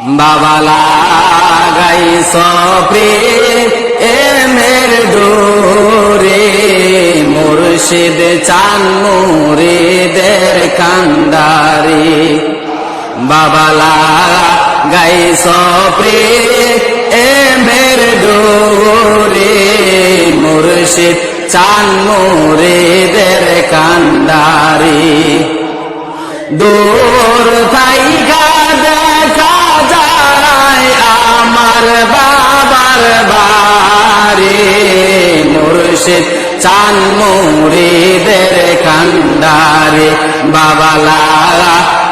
বাবালা গাই সপ্রে এমের ডোরে, মুর্শিদ চান মুরিদের কান্দারে বাবালা গাই সপ্রে এমের ডোরে, মুর্শিদ চান মুরিদের কান্দারে দূর থাইকা বাড়ি মুর্শিদ চান মুরিদের কান্দারে বাবালা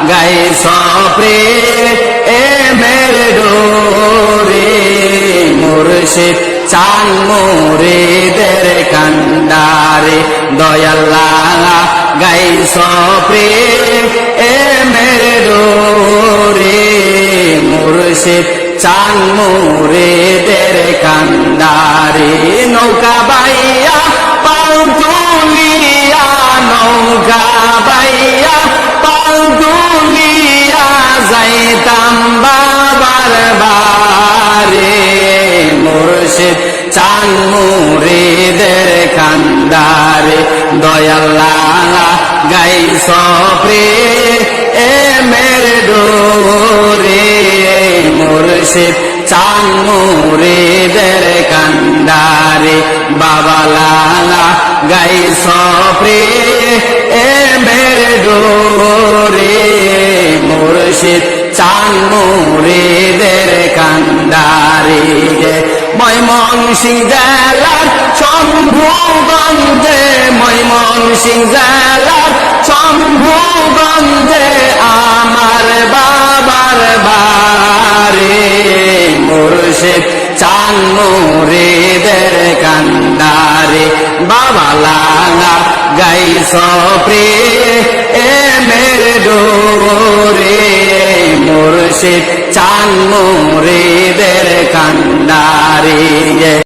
গাই সপ্রে এ মের ডোরে মুর্শিদ চান মুরিদের কান্দারে দয়াল্লা গাই সপ্রে এ মেরে ডোরে মুর্শিদ চান মুরিদের কান্দারে। নৌকা বাইয়া তুলিয়া নৌকা বাইয়া পাও তুলিয়া যাইতাম বাবার বারে মুর্শিদ চান মুরিদের কান্দারে। দয়াল্লা গাই সপ্রে এ মুর্শিদ চান মুরিদের কান্দারে। বাবালা গাই সপ্রে, এ মের ডোরে মুর্শিদ চান মুরিদের কান্দারে ময়মন সিং জেলার শম্ভুগঞ্জে ময়মন সিং জেলার শম্ভুগঞ্জে মুর্শিদ চান মুরিদের কান্দারে বাবা লাঙ্গা গাই সপ্রে, এ মের ডোরে মুর্শিদ চান মুরিদের কান্দারে